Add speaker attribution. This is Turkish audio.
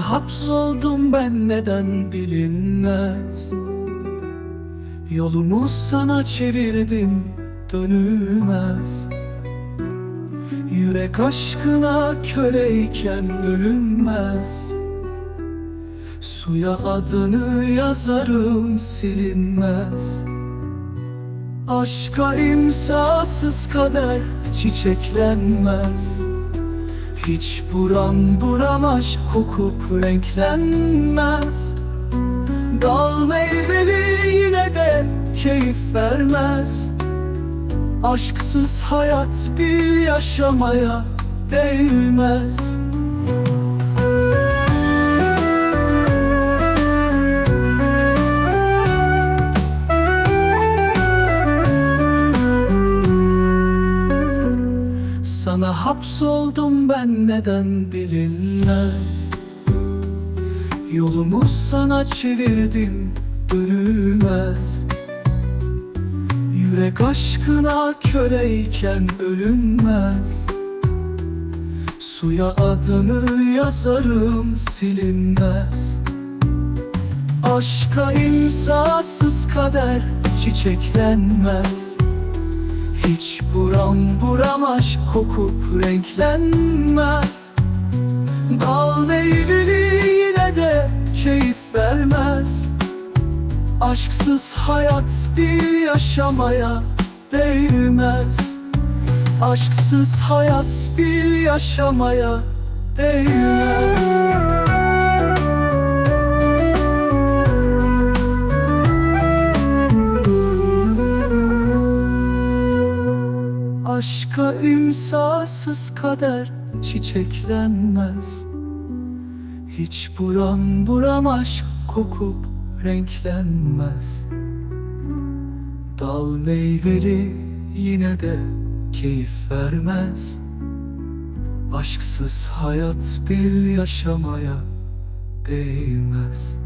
Speaker 1: hapsoldum ben neden bilinmez? Yolumu sana çevirdim dönülmez. Yürek aşkına köleyken ölünmez Suya adını yazarım silinmez. Aşka imzasız kader çiçeklenmez Hiç buram buram aşk kokup renklenmez. Dal meyveli yine de keyif vermez. Aşksız hayat bir yaşamaya değmez Hapsoldum ben neden bilinmez? Yolumu sana çevirdim dönülmez. Yürek aşkına köleyken ölünmez Suya adını yazarım silinmez. Aşka imzasız kader çiçeklenmez hiç buram buram aşk kokup renklenmez. Dal meyveli yine de keyif vermez. Aşksız hayat bir yaşamaya değmez. Aşksız hayat bir yaşamaya değmez Aşka imzasız kader çiçeklenmez. Hiç buram buram aşk kokup renklenmez. Dal meyveli yine de keyif vermez. Aşksız hayat bir yaşamaya değmez